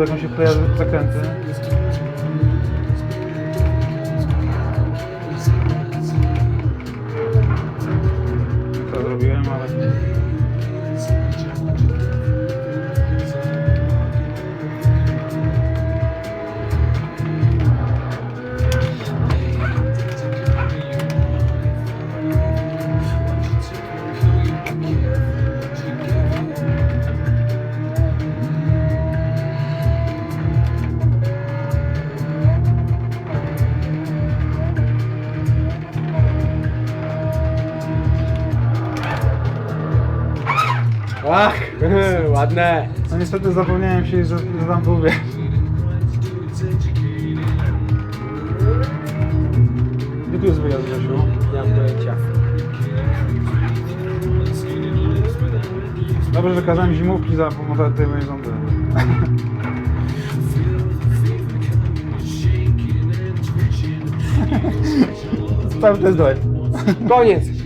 On się w zakręty. To zrobiłem, ale... Ach, ładne. No niestety zapomniałem się, że, że tam był wiesz. Gdzie tu jest wyjazd, Grzesiu? Nie mam pojęcia. Dobrze, że kazałem zimówki za pomocą tej mojej zondy. Cały test dość. Koniec.